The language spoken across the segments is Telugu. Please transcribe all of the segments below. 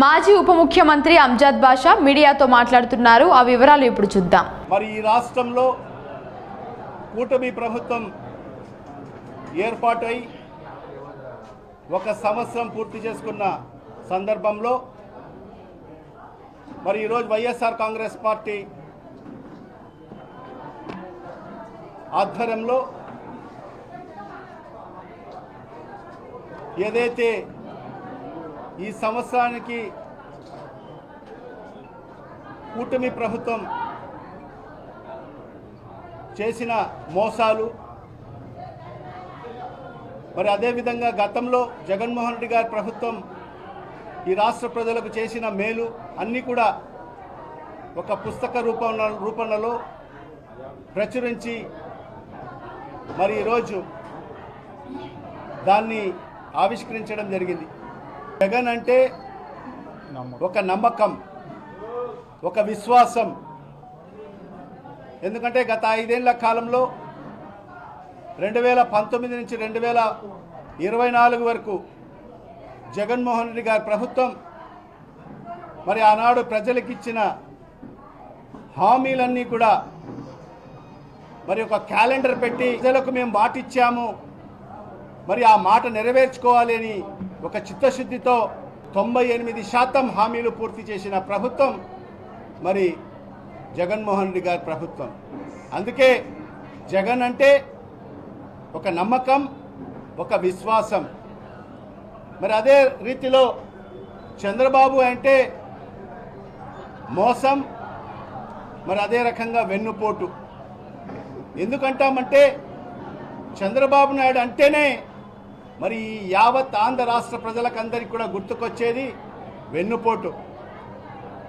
మాజీ ఉప ముఖ్యమంత్రి అంజాద్ బాషా మీడియాతో మాట్లాడుతున్నారు. ఆ వివరాలు ఇప్పుడు చూద్దాం. మరి ఈ రాష్ట్రంలో కూటమి ప్రభుత్వం ఏర్పాటై ఒక సంవత్సరం పూర్తి చేసుకున్న సందర్భంలో మరి ఈరోజు వైఎస్ఆర్ కాంగ్రెస్ పార్టీ ఆధ్వర్యంలో ఏదైతే ఈ సంవత్సరానికి కూటమి ప్రభుత్వం చేసిన మోసాలు మరి అదేవిధంగా గతంలో జగన్మోహన్ రెడ్డి గారి ప్రభుత్వం ఈ రాష్ట్ర ప్రజలకు చేసిన మేలు అన్నీ కూడా ఒక పుస్తక రూపంలో రూపంలో ప్రచురించి మరి ఈరోజు దాన్ని ఆవిష్కరించడం జరిగింది. జగన్ అంటే ఒక నమ్మకం ఒక విశ్వాసం. ఎందుకంటే గత ఐదేళ్ళ కాలంలో రెండు వేల పంతొమ్మిది నుంచి రెండు వేల ఇరవై నాలుగు వరకు జగన్మోహన్ రెడ్డి గారి ప్రభుత్వం మరి ఆనాడు ప్రజలకు ఇచ్చిన హామీలన్నీ కూడా మరి ఒక క్యాలెండర్ పెట్టి ప్రజలకు మేము మాట ఇచ్చాము మరి ఆ మాట నెరవేర్చుకోవాలి అని ఒక చిత్తశుద్ధితో తొంభై ఎనిమిది శాతం హామీలు పూర్తి చేసిన ప్రభుత్వం మరి జగన్మోహన్ రెడ్డి గారి ప్రభుత్వం. అందుకే జగన్ అంటే ఒక నమ్మకం ఒక విశ్వాసం. మరి అదే రీతిలో చంద్రబాబు అంటే మోసం మరి అదే రకంగా వెన్నుపోటు. ఎందుకంటామంటే చంద్రబాబు నాయుడు అంటేనే మరి యావత్ ఆంధ్ర రాష్ట్ర ప్రజలకందరికీ కూడా గుర్తుకొచ్చేది వెన్నుపోటు.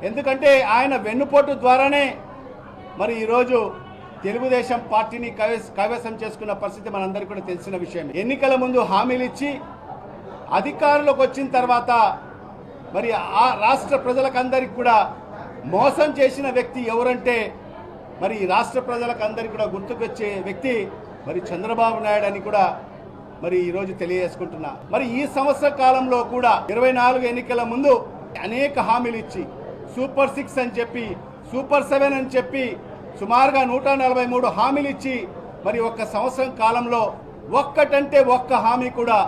ఎందుకంటే ఆయన వెన్నుపోటు ద్వారానే మరి ఈరోజు తెలుగుదేశం పార్టీని కైవస కైవసం చేసుకున్న పరిస్థితి మనందరికీ కూడా తెలిసిన విషయం. ఎన్నికల ముందు హామీలు ఇచ్చి అధికారంలోకి వచ్చిన తర్వాత మరి ఆ రాష్ట్ర ప్రజలకందరికీ కూడా మోసం చేసిన వ్యక్తి ఎవరంటే మరి ఈ రాష్ట్ర ప్రజలకందరికీ కూడా గుర్తుకొచ్చే వ్యక్తి మరి చంద్రబాబు నాయుడు అని కూడా మరి ఈరోజు తెలియజేసుకుంటున్నా. మరి ఈ సంవత్సర కాలంలో కూడా ఇరవై నాలుగు ఎన్నికల ముందు అనేక హామీలు ఇచ్చి సూపర్ సిక్స్ అని చెప్పి సూపర్ సెవెన్ అని చెప్పి సుమారుగా నూట నలభై మూడు హామీలు ఇచ్చి మరి ఒక్క సంవత్సరం కాలంలో ఒక్కటంటే ఒక్క హామీ కూడా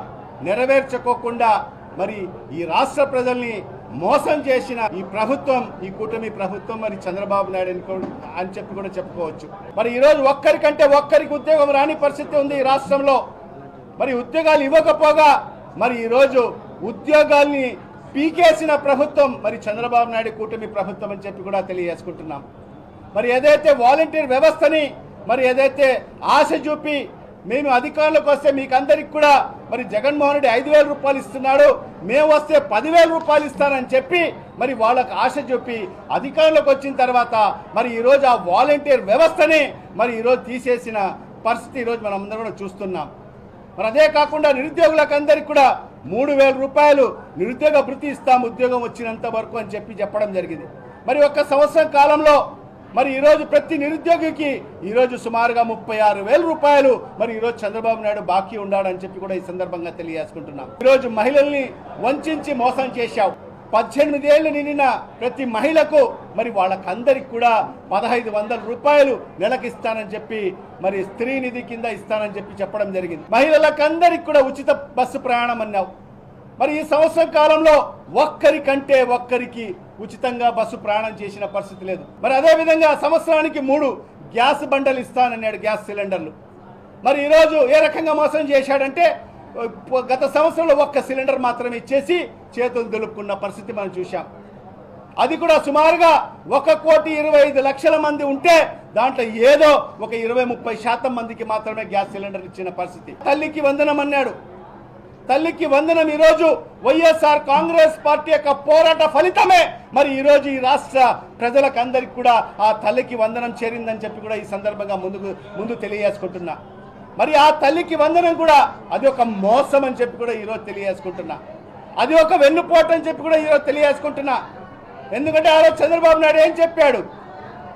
నెరవేర్చుకోకుండా మరి ఈ రాష్ట్ర ప్రజల్ని మోసం చేసిన ఈ ప్రభుత్వం ఈ కూటమి ప్రభుత్వం మరి చంద్రబాబు నాయుడు అని అని చెప్పి కూడా చెప్పుకోవచ్చు. మరి ఈరోజు ఒక్కరికంటే ఒక్కరికి ఉద్యోగం రాని పరిస్థితి ఉంది ఈ రాష్ట్రంలో. మరి ఉద్యోగాలు ఇవ్వకపోగా మరి ఈరోజు ఉద్యోగాల్ని పీకేసిన ప్రభుత్వం మరి చంద్రబాబు నాయుడు కూటమి ప్రభుత్వం అని చెప్పి కూడా తెలియజేసుకుంటున్నాం. మరి ఏదైతే వాలంటీర్ వ్యవస్థని మరి ఏదైతే ఆశ చూపి మేము అధికారంలోకి వస్తే మీకు అందరికి కూడా మరి జగన్మోహన్ రెడ్డి ఐదు వేల రూపాయలు ఇస్తున్నాడు మేము వస్తే పదివేల రూపాయలు ఇస్తానని చెప్పి మరి వాళ్ళకు ఆశ చూపి అధికారంలోకి వచ్చిన తర్వాత మరి ఈరోజు ఆ వాలంటీర్ వ్యవస్థని మరి ఈరోజు తీసేసిన పరిస్థితి ఈరోజు మనం అందరం కూడా చూస్తున్నాం. మరి అదే కాకుండా నిరుద్యోగులకు అందరికి కూడా మూడు వేల రూపాయలు నిరుద్యోగ భృతి ఇస్తాం ఉద్యోగం వచ్చినంత వరకు అని చెప్పి చెప్పడం జరిగింది. మరి ఒక్క సంవత్సరం కాలంలో మరి ఈరోజు ప్రతి నిరుద్యోగికి ఈరోజు సుమారుగా ముప్పై ఆరు వేల రూపాయలు మరి ఈరోజు చంద్రబాబు నాయుడు బాకీ ఉన్నాడని చెప్పి కూడా ఈ సందర్భంగా తెలియజేసుకుంటున్నాం. ఈరోజు మహిళల్ని వంచి మోసం చేశావు. పద్దెనిమిదేళ్ళు నిండిన ప్రతి మహిళకు మరి వాళ్ళకందరికి కూడా పదహైదు వందల రూపాయలు నెలకు ఇస్తానని చెప్పి మరి స్త్రీ నిధి కింద ఇస్తానని చెప్పి చెప్పడం జరిగింది. మహిళలకందరికి కూడా ఉచిత బస్సు ప్రయాణం అన్నావు. మరి ఈ సంవత్సరం కాలంలో ఒక్కరికంటే ఒక్కరికి ఉచితంగా బస్సు ప్రయాణం చేసిన పరిస్థితి లేదు. మరి అదేవిధంగా సంవత్సరానికి మూడు గ్యాస్ బండలు ఇస్తానన్నాడు గ్యాస్ సిలిండర్లు. మరి ఈరోజు ఏ రకంగా మోసం చేశాడంటే గత సంవత్సరంలో ఒక్క సిలిండర్ మాత్రమే ఇచ్చేసి చేతులు దులుపుకున్న పరిస్థితి మనం చూశాం. అది కూడా సుమారుగా ఒక కోటి ఇరవై ఐదు లక్షల మంది ఉంటే దాంట్లో ఏదో ఒక ఇరవై ముప్పై శాతం మందికి మాత్రమే గ్యాస్ సిలిండర్ ఇచ్చిన పరిస్థితి. తల్లికి వందనం అన్నాడు. తల్లికి వందనం ఈరోజు వైఎస్ఆర్ కాంగ్రెస్ పార్టీ యొక్క పోరాట ఫలితమే. మరి ఈరోజు ఈ రాష్ట్ర ప్రజలకు అందరికి కూడా ఆ తల్లికి వందనం చేరిందని చెప్పి కూడా ఈ సందర్భంగా ముందుకు ముందు తెలియజేసుకుంటున్నా. మరి ఆ తల్లికి వందనం కూడా అది ఒక మోసం అని చెప్పి కూడా ఈరోజు తెలియజేసుకుంటున్నా. అది ఒక వెన్నుపోటు అని చెప్పి కూడా ఈరోజు తెలియజేసుకుంటున్నా. ఎందుకంటే ఆ రోజు చంద్రబాబు నాయుడు ఏం చెప్పాడు?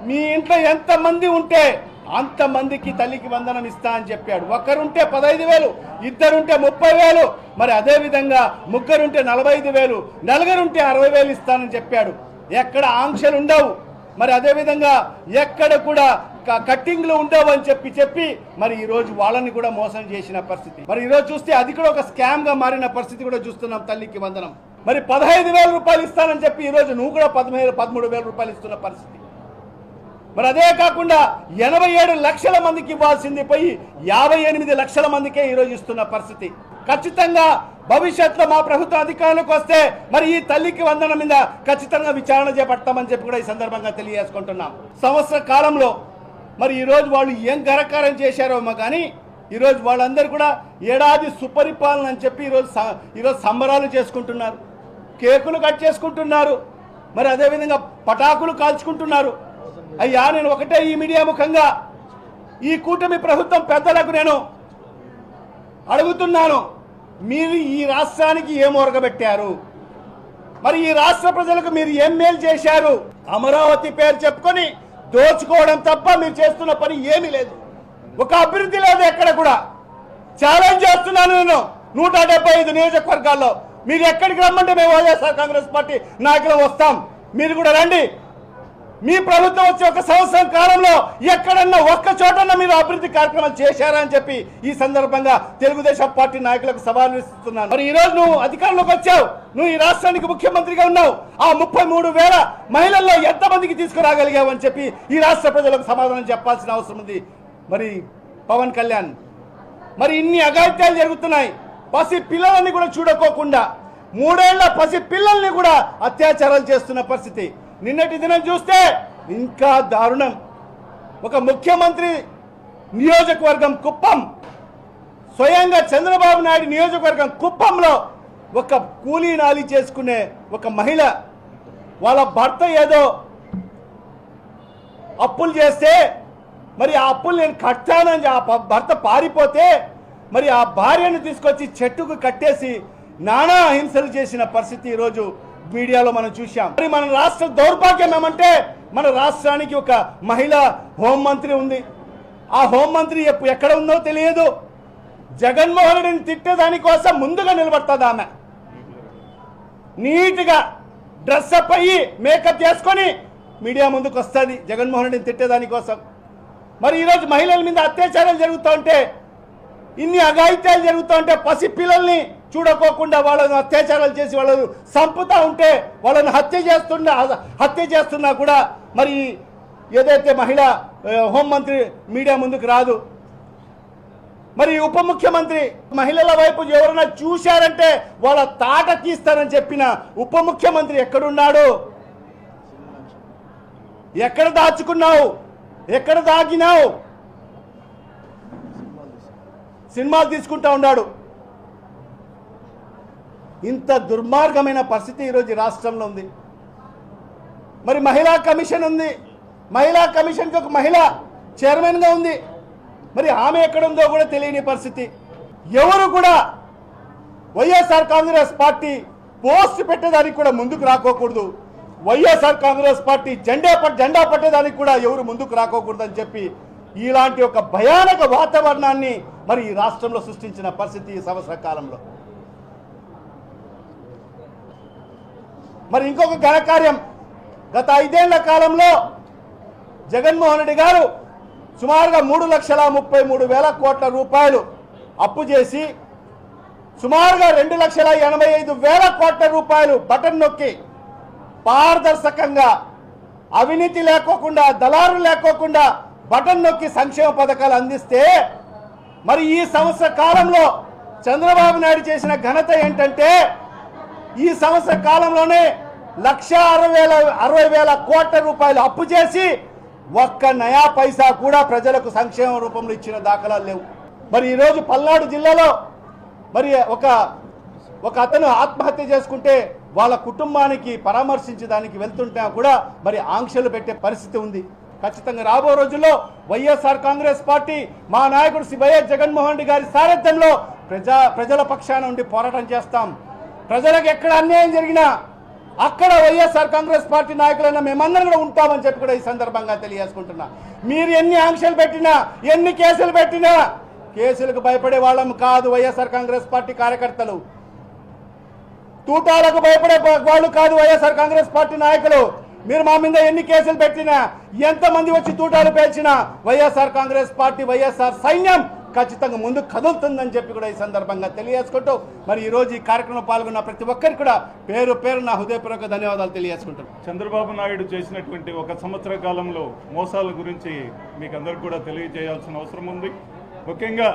మీ ఇంట్లో ఎంతమంది ఉంటే అంతమందికి తల్లికి వందనం ఇస్తా అని చెప్పాడు. ఒక్కరుంటే పదహైదు వేలు ఇద్దరుంటే ముప్పై వేలు మరి అదేవిధంగా ముగ్గురుంటే నలభై ఐదు వేలు నలుగురుంటే అరవై వేలు ఇస్తానని చెప్పాడు. ఎక్కడ ఆంక్షలు ఉండవు. మరి అదేవిధంగా ఎక్కడ కూడా క- కట్టింగ్లు ఉండవు చెప్పి చెప్పి మరి ఈరోజు వాళ్ళని కూడా మోసం చేసిన పరిస్థితి. మరి ఈరోజు చూస్తే అది కూడా ఒక స్కామ్గా మారిన పరిస్థితి కూడా చూస్తున్నాం తల్లికి వందనం. మరి పదహైదు వేల రూపాయలు ఇస్తానని చెప్పి ఈరోజు నువ్వు కూడా పదమూడు పదమూడు వేల రూపాయలు ఇస్తున్న పరిస్థితి. మరి అదే కాకుండా ఎనభై ఏడు లక్షల మందికి ఇవ్వాల్సింది పోయి యాభై ఎనిమిది లక్షల మందికే ఈరోజు ఇస్తున్న పరిస్థితి. ఖచ్చితంగా భవిష్యత్తులో మా ప్రభుత్వం అధికారంలోకి వస్తే మరి ఈ తల్లికి వందన మీద ఖచ్చితంగా విచారణ చేపడతామని చెప్పి కూడా ఈ సందర్భంగా తెలియజేసుకుంటున్నాం. సంవత్సర కాలంలో మరి ఈరోజు వాళ్ళు ఏం గరకారం చేశారోమో కానీ ఈరోజు వాళ్ళందరూ కూడా ఏడాది సుపరిపాలన అని చెప్పి ఈరోజు ఈరోజు సంబరాలు చేసుకుంటున్నారు. కేకులు కట్ చేసుకుంటున్నారు. మరి అదేవిధంగా పటాకులు కాల్చుకుంటున్నారు. అయ్యా నేను ఒకటే ఈ మీడియా ముఖంగా ఈ కూటమి ప్రభుత్వం పెద్దలకు నేను అడుగుతున్నాను. మీరు ఈ రాష్ట్రానికి ఏం ఒరగబెట్టారు మరి ఈ రాష్ట్ర ప్రజలకు మీరు ఏం మేలు చేశారు? అమరావతి పేరు చెప్పుకొని దోచుకోవడం తప్ప మీరు చేస్తున్న పని ఏమీ లేదు. ఒక అభివృద్ధి లేదు ఎక్కడ కూడా. ఛాలెంజ్ చేస్తున్నాను నేను నూట డెబ్బై ఐదు నియోజకవర్గాల్లో. మీరు ఎక్కడికి రమ్మంటే మేము వైఎస్ఆర్ కాంగ్రెస్ పార్టీ నాయకులు వస్తాం. మీరు కూడా రండి. మీ ప్రభుత్వం వచ్చే ఒక సంవత్సరం కాలంలో ఎక్కడన్నా ఒక్క చోటన్నా మీరు అభివృద్ధి కార్యక్రమాలు చేశారా అని చెప్పి ఈ సందర్భంగా తెలుగుదేశం పార్టీ నాయకులకు సవాల్ ఇస్తున్నాను మరి ఈ రోజు నువ్వు అధికారంలోకి వచ్చావు. నువ్వు ఈ రాష్ట్రానికి ముఖ్యమంత్రిగా ఉన్నావు. ఆ ముప్పై మూడు వేల మహిళల్లో ఎంతమందికి తీసుకురాగలిగావు అని చెప్పి ఈ రాష్ట్ర ప్రజలకు సమాధానం చెప్పాల్సిన అవసరం ఉంది. మరి పవన్ కళ్యాణ్ మరి ఇన్ని అఘాయిత్యాలు జరుగుతున్నాయి. పసి పిల్లలని కూడా చూడకోకుండా మూడేళ్ళ పసి పిల్లల్ని కూడా అత్యాచారాలు చేస్తున్న పరిస్థితి. నిన్నటి దినం చూస్తే ఇంకా దారుణం. ఒక ముఖ్యమంత్రి నియోజకవర్గం కుప్పం. స్వయంగా చంద్రబాబు నాయుడు నియోజకవర్గం కుప్పంలో ఒక కూలీ నాలి చేసుకునే ఒక మహిళ వాళ్ళ భర్త ఏదో అప్పులు చేస్తే మరి ఆ అప్పులు నేను కట్టానని ఆ భర్త పారిపోతే మరి ఆ భార్యను తీసుకొచ్చి చెట్టుకు కట్టేసి నానా హింసలు చేసిన పరిస్థితి ఈరోజు మీడియాలో మనం చూశాం. మరి మన రాష్ట్ర దౌర్భాగ్యం ఏమంటే మన రాష్ట్రానికి ఒక మహిళా హోంమంత్రి ఉంది. ఆ హోంమంత్రి ఎప్పు- ఎక్కడ ఉందో తెలియదు. జగన్మోహన్ రెడ్డిని తిట్టేదాని కోసం ముందుగా నిలబడుతుంది ఆమె. నీట్గా డ్రెస్అప్ అయ్యి మేకప్ చేసుకొని మీడియా ముందుకు వస్తుంది జగన్మోహన్ రెడ్డిని తిట్టేదాని కోసం. మరి ఈరోజు మహిళల మీద అత్యాచారాలు జరుగుతూ ఉంటే ఇన్ని అఘాయిత్యాలు జరుగుతూ ఉంటే పసి పిల్లల్ని చూడకోకుండా వాళ్ళను అత్యాచారాలు చేసి వాళ్ళను చంపుతూ ఉంటే వాళ్ళను హత్య చేస్తున్నా హత్య చేస్తున్నా కూడా మరి ఏదైతే మహిళ హోంమంత్రి మీడియా ముందుకు రాదు మరి ఉప ముఖ్యమంత్రి మహిళల వైపు ఎవరైనా చూశారంటే వాళ్ళ తాట తీస్తారని చెప్పిన ఉప ముఖ్యమంత్రి ఎక్కడున్నాడు? ఎక్కడ దాచుకున్నావు? ఎక్కడ దాగినావు? సినిమాలు తీసుకుంటా ఉన్నాడు. ఇంత దుర్మార్గమైన పరిస్థితి ఈరోజు రాష్ట్రంలో ఉంది. మరి మహిళా కమిషన్ ఉంది. మహిళా కమిషన్కి ఒక మహిళ చైర్మన్గా ఉంది. మరి ఆమె ఎక్కడుందో కూడా తెలియని పరిస్థితి. ఎవరు కూడా వైఎస్ఆర్ కాంగ్రెస్ పార్టీ పోస్ట్ పెట్టేదానికి కూడా ముందుకు రాకోకూడదు. వైఎస్ఆర్ కాంగ్రెస్ పార్టీ జెండా జెండా పట్టేదానికి కూడా ఎవరు ముందుకు రాకోకూడదు అని చెప్పి ఇలాంటి ఒక భయానక వాతావరణాన్ని మరి ఈ రాష్ట్రంలో సృష్టించిన పరిస్థితి ఈ సంవత్సర కాలంలో. మరి ఇంకొక ఘనకార్యం గత ఐదేళ్ళ కాలంలో జగన్మోహన్ రెడ్డి గారు సుమారుగా మూడు లక్షల ముప్పై మూడు వేల కోట్ల రూపాయలు అప్పు చేసి సుమారుగా రెండు లక్షల ఎనభై ఐదు వేల కోట్ల రూపాయలు బటన్ నొక్కి పారదర్శకంగా అవినీతి లేకోకుండా దళారు లేకోకుండా బటన్ నొక్కి సంక్షేమ పథకాలు అందిస్తే మరి ఈ సంవత్సర కాలంలో చంద్రబాబు నాయుడు చేసిన ఘనత ఏంటంటే ఈ సంవత్సర కాలంలోనే లక్ష అరవై వేల అరవై వేల కోట్ల రూపాయలు అప్పు చేసి ఒక్క నయా పైసా కూడా ప్రజలకు సంక్షేమ రూపంలో ఇచ్చిన దాఖలాలు లేవు. మరి ఈరోజు పల్నాడు జిల్లాలో మరి ఒక ఒక అతను ఆత్మహత్య చేసుకుంటే వాళ్ళ కుటుంబానికి పరామర్శించడానికి వెళ్తుంటే కూడా మరి ఆంక్షలు పెట్టే పరిస్థితి ఉంది. ఖచ్చితంగా రాబో రోజుల్లో వైఎస్ఆర్ కాంగ్రెస్ పార్టీ మా నాయకుడు శ్రీ వైఎస్ జగన్మోహన్ రెడ్డి గారి సారథ్యంలో ప్రజా ప్రజల పక్షాన ఉండి పోరాటం చేస్తాం. ప్రజలకు ఎక్కడ అన్యాయం జరిగినా అక్కడ వైఎస్ఆర్ కాంగ్రెస్ పార్టీ నాయకులైన మేమందరం కూడా ఉంటామని చెప్పి కూడా ఈ సందర్భంగా తెలియజేసుకుంటున్నా. మీరు ఎన్ని ఆంక్షలు పెట్టినా ఎన్ని కేసులు పెట్టినా కేసులకు భయపడే వాళ్ళం కాదు వైఎస్ఆర్ కాంగ్రెస్ పార్టీ కార్యకర్తలు. తూటాలకు భయపడే వాళ్ళు కాదు వైఎస్ఆర్ కాంగ్రెస్ పార్టీ నాయకులు. మీరు మా మీద ఎన్ని కేసులు పెట్టినా ఎంతమంది వచ్చి తూటాలు పేల్చినా వైఎస్ఆర్ కాంగ్రెస్ పార్టీ వైఎస్ఆర్ సైన్యం ఖచ్చితంగా ముందు కదులుతుందని చెప్పి కూడా ఈ సందర్భంగా తెలియజేసుకుంటూ మరి ఈ రోజు ఈ కార్యక్రమంలో పాల్గొన్న ప్రతి ఒక్కరికి కూడా పేరు పేరు నా హృదయపూర్వక ధన్యవాదాలు తెలియజేసుకుంటున్నాను. చంద్రబాబు నాయుడు చేసినటువంటి ఒక సంవత్సర కాలంలో మోసాల గురించి మీకు అందరికి కూడా తెలియజేయాల్సిన అవసరం ఉంది. ముఖ్యంగా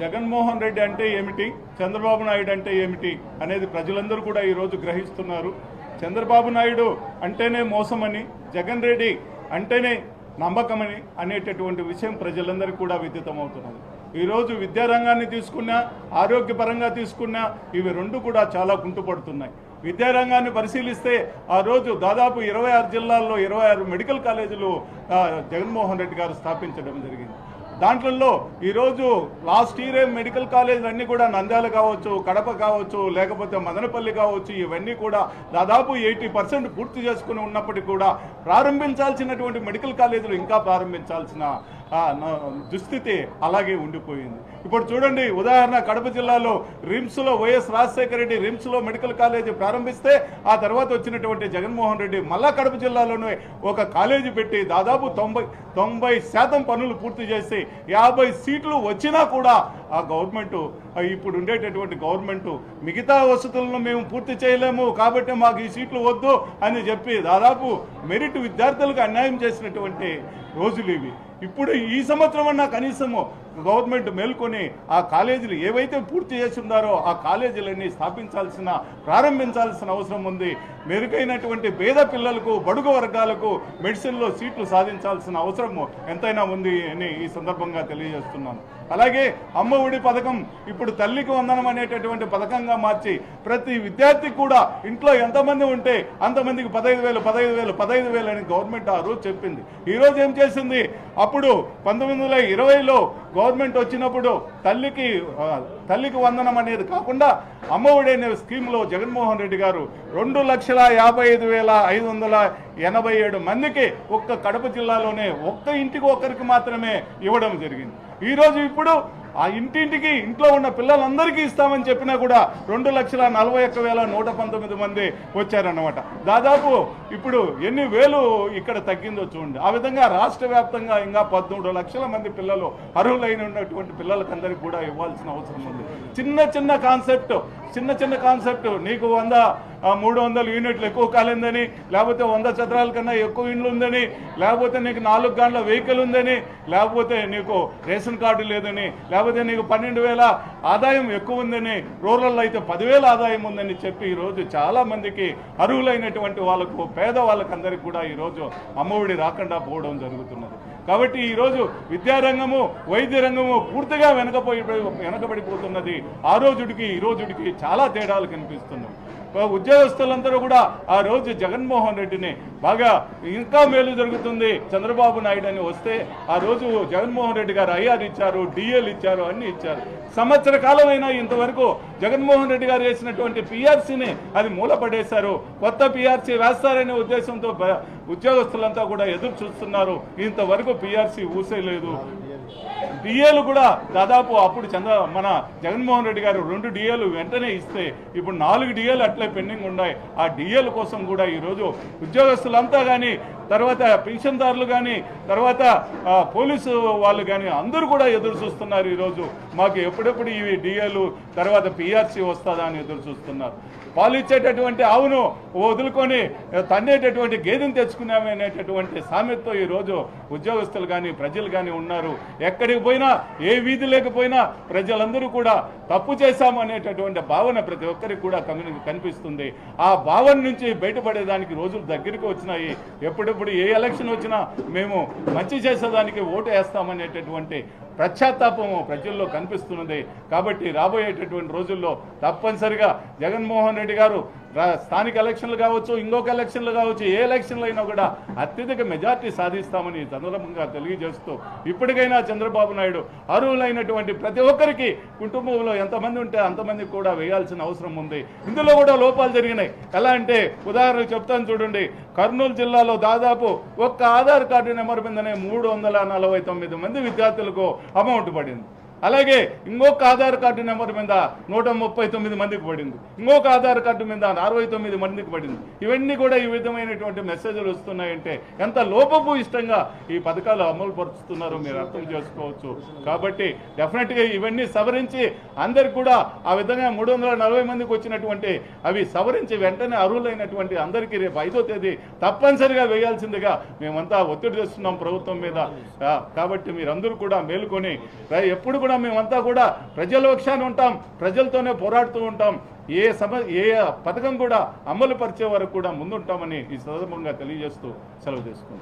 జగన్మోహన్ రెడ్డి అంటే ఏమిటి? చంద్రబాబు నాయుడు అంటే ఏమిటి? అనేది ప్రజలందరూ కూడా ఈరోజు గ్రహిస్తున్నారు. చంద్రబాబు నాయుడు అంటేనే మోసమని జగన్ రెడ్డి అంటేనే నమ్మకమని అనేటటువంటి విషయం ప్రజలందరికీ కూడా విదితమవుతున్నది. ఈరోజు విద్యారంగాన్ని తీసుకున్నా ఆరోగ్యపరంగా తీసుకున్నా ఇవి రెండు కూడా చాలా కుంటుపడుతున్నాయి. విద్యారంగాన్ని పరిశీలిస్తే ఆ రోజు దాదాపు ఇరవై ఆరు జిల్లాల్లో ఇరవై ఆరు మెడికల్ కాలేజీలు జగన్మోహన్ రెడ్డి గారు స్థాపించడం జరిగింది. దాంట్లో ఈరోజు లాస్ట్ ఇయరే మెడికల్ కాలేజీలు అన్నీ కూడా నంద్యాల కావచ్చు కడప కావచ్చు లేకపోతే మదనపల్లి కావచ్చు ఇవన్నీ కూడా దాదాపు ఎయిటీ పర్సెంట్ పూర్తి చేసుకుని ఉన్నప్పటికీ కూడా ప్రారంభించాల్సినటువంటి మెడికల్ కాలేజీలు ఇంకా ప్రారంభించాల్సిన దుస్థితి అలాగే ఉండిపోయింది. ఇప్పుడు చూడండి ఉదాహరణ కడప జిల్లాలో రిమ్స్లో వైఎస్ రాజశేఖర రెడ్డి రిమ్స్లో మెడికల్ కాలేజీ ప్రారంభిస్తే ఆ తర్వాత వచ్చినటువంటి జగన్మోహన్ రెడ్డి మళ్ళా కడప జిల్లాలోనే ఒక కాలేజీ పెట్టి దాదాపు తొంభై తొంభై శాతం పనులు పూర్తి చేసి యాభై సీట్లు వచ్చినా కూడా ఆ గవర్నమెంట్ ఇప్పుడు ఉండేటటువంటి గవర్నమెంట్ మిగతా వసతులను మేము పూర్తి చేయలేము కాబట్టి మాకు ఈ సీట్లు వద్దు అని చెప్పి దాదాపు మెరిట్ విద్యార్థులకు అన్యాయం చేసినటువంటి రోజులు ఇవి. ఇప్పుడు ఈ సంవత్సరం అన్నా కనీసము గవర్నమెంట్ మేల్కొని ఆ కాలేజీలు ఏవైతే పూర్తి చేసి ఆ కాలేజీలన్నీ స్థాపించాల్సిన ప్రారంభించాల్సిన అవసరం ఉంది. మెరుగైనటువంటి పేద పిల్లలకు బడుగు వర్గాలకు మెడిసిన్లో సీట్లు సాధించాల్సిన అవసరం ఎంతైనా ఉంది అని ఈ సందర్భంగా తెలియజేస్తున్నాను. అలాగే అమ్మ ఒడి పథకం ఇప్పుడు తల్లికి వందనం అనేటటువంటి పథకంగా మార్చి ప్రతి విద్యార్థికి కూడా ఇంట్లో ఎంతమంది ఉంటే అంతమందికి పదహైదు వేలు పదహైదు వేలు పదహైదు వేలు అని గవర్నమెంట్ ఆ రోజు చెప్పింది. ఈరోజు ఏం చేసింది? అప్పుడు పంతొమ్మిది వందల ఇరవైలో గవర్నమెంట్ వచ్చినప్పుడు తల్లికి తల్లికి వందనం అనేది కాకుండా అమ్మఒడి అనే స్కీమ్లో జగన్మోహన్ రెడ్డి గారు రెండు లక్షల యాభై ఐదు వేల ఐదు వందల ఎనభై ఏడు మందికి ఒక్క కడప జిల్లాలోనే ఒక్క ఇంటికి ఒక్కరికి మాత్రమే ఇవ్వడం జరిగింది. ఈరోజు ఇప్పుడు ఆ ఇంటింటికి ఇంట్లో ఉన్న పిల్లలందరికీ ఇస్తామని చెప్పినా కూడా రెండు లక్షల నలభై ఒక్క వేల నూట పంతొమ్మిది మంది వచ్చారన్నమాట. దాదాపు ఇప్పుడు ఎన్ని వేలు ఇక్కడ తగ్గిందో చూడండి. ఆ విధంగా రాష్ట్ర వ్యాప్తంగా ఇంకా పదమూడు లక్షల మంది పిల్లలు అర్హులైన ఉన్నటువంటి పిల్లలకందరికీ కూడా ఇవ్వాల్సిన అవసరం ఉంది. చిన్న చిన్న కాన్సెప్ట్ చిన్న చిన్న కాన్సెప్ట్ నీకు వంద మూడు వందల యూనిట్లు ఎక్కువ కాలేదని లేకపోతే వంద చదరాల కన్నా ఎక్కువ ఇండ్లు ఉందని లేకపోతే నీకు నాలుగు గంటల వెహికల్ ఉందని లేకపోతే నీకు రేషన్ కార్డు లేదని లేకపోతే నీకు పన్నెండు వేల ఆదాయం ఎక్కువ ఉందని రూరల్లో అయితే పదివేల ఆదాయం ఉందని చెప్పి ఈరోజు చాలామందికి అర్హులైనటువంటి వాళ్ళకు పేద వాళ్ళకందరికీ కూడా ఈరోజు అమ్మఒడి రాకుండా పోవడం జరుగుతున్నది. కాబట్టి ఈరోజు విద్యారంగము వైద్య రంగము పూర్తిగా వెనకపోయి వెనకబడిపోతున్నది. ఆ రోజుడికి ఈ రోజుడికి చాలా తేడాలు కనిపిస్తున్నాయి. ఉద్యోగస్తులందరూ కూడా ఆ రోజు జగన్మోహన్ రెడ్డిని బాగా ఇంకా మేలు జరుగుతుంది చంద్రబాబు నాయుడు అని వస్తే ఆ రోజు జగన్మోహన్ రెడ్డి గారు ఐఆర్ ఇచ్చారు డిఎల్ ఇచ్చారు అన్ని ఇచ్చారు. సంవత్సర కాలమైనా ఇంతవరకు జగన్మోహన్ రెడ్డి గారు వేసినటువంటి పిఆర్సీని అది మూలపడేశారు. కొత్త పిఆర్సీ వేస్తారనే ఉద్దేశంతో ఉద్యోగస్తులంతా కూడా ఎదురు చూస్తున్నారు. ఇంతవరకు పిఆర్సీ ఊసేయలేదు డిఏలు కూడా దాదాపు అప్పుడు చంద్ర మన జగన్మోహన్ రెడ్డి గారు రెండు డిఏలు వెంటనే ఇస్తే ఇప్పుడు నాలుగు డిఏలు అట్లే పెండింగ్ ఉన్నాయి. ఆ డిఏల కోసం కూడా ఈరోజు ఉద్యోగస్తులంతా కానీ తర్వాత పెన్షన్దారులు కానీ తర్వాత పోలీసు వాళ్ళు కానీ అందరూ కూడా ఎదురు చూస్తున్నారు ఈరోజు. మాకు ఎప్పుడెప్పుడు ఇవి డిఏలు తర్వాత పిఆర్సీ వస్తుందా అని ఎదురు చూస్తున్నారు. పాలు ఇచ్చేటటువంటి ఆవును వదులుకొని తండేటటువంటి గేదెను తెచ్చుకున్నామే అనేటటువంటి సామెతతో ఈరోజు ఉద్యోగస్తులు కానీ ప్రజలు కానీ ఉన్నారు. ఎక్కడికి పోయినా ఏ వీధి లేకపోయినా ప్రజలందరూ కూడా తప్పు చేశాము అనేటటువంటి భావన ప్రతి ఒక్కరికి కూడా కమ్యూనికి కనిపిస్తుంది. ఆ భావన నుంచి బయటపడేదానికి రోజులు దగ్గరికి వచ్చినాయి. ఇప్పుడు ఏ ఎలక్షన్ వచ్చినా మేము మంచి చేసేదానికి ఓటు వేస్తామనేటటువంటి పశ్చాత్తాపము ప్రజల్లో కనిపిస్తున్నది. కాబట్టి రాబోయేటటువంటి రోజుల్లో తప్పనిసరిగా జగన్మోహన్ రెడ్డి గారు రా- స్థానిక ఎలక్షన్లు కావచ్చు ఇంకొక ఎలక్షన్లు కావచ్చు ఏ ఎలక్షన్లు అయినా కూడా అత్యధిక మెజార్టీ సాధిస్తామని సందర్భంగా తెలియజేస్తూ ఇప్పటికైనా చంద్రబాబు నాయుడు అర్హులైనటువంటి ప్రతి ఒక్కరికి కుటుంబంలో ఎంతమంది ఉంటే అంతమందికి కూడా వేయాల్సిన అవసరం ఉంది. ఇందులో కూడా లోపాలు జరిగినాయి. ఎలా అంటే ఉదాహరణకు చెప్తాను చూడండి. కర్నూలు జిల్లాలో దాదాపు ఒక్క ఆధార్ కార్డు నెంబర్ మీదనే మూడు వందల నలభై తొమ్మిది మంది విద్యార్థులకు అమౌంట్ పడింది అలాగే ఇంకొక ఆధార్ కార్డు నెంబర్ మీద నూట ముప్పై తొమ్మిది మందికి పడింది. ఇంకొక ఆధార్ కార్డు మీద అరవై తొమ్మిది మందికి పడింది. ఇవన్నీ కూడా ఈ విధమైనటువంటి మెసేజ్లు వస్తున్నాయంటే ఎంత లోపపు ఇష్టంగా ఈ పథకాలు అమలు పరుస్తున్నారో మీరు అర్థం చేసుకోవచ్చు. కాబట్టి డెఫినెట్గా ఇవన్నీ సవరించి అందరికి కూడా ఆ విధంగా మూడు వందల నలభై మందికి వచ్చినటువంటి అవి సవరించి వెంటనే అర్హులైనటువంటి అందరికీ రేపు ఐదో తేదీ తప్పనిసరిగా వేయాల్సిందిగా మేమంతా ఒత్తిడి చేస్తున్నాం ప్రభుత్వం మీద. కాబట్టి మీరందరూ కూడా మేలుకొని ఎప్పుడు కూడా మేమంతా కూడా ప్రజల పక్షాన ఉంటాం ప్రజలతోనే పోరాడుతూ ఉంటాం. ఏ సమ ఏ పథకం కూడా అమలు పరిచే వరకు కూడా ముందుంటామని ఈ సందర్భంగా తెలియజేస్తూ సెలవు తీసుకుంటాం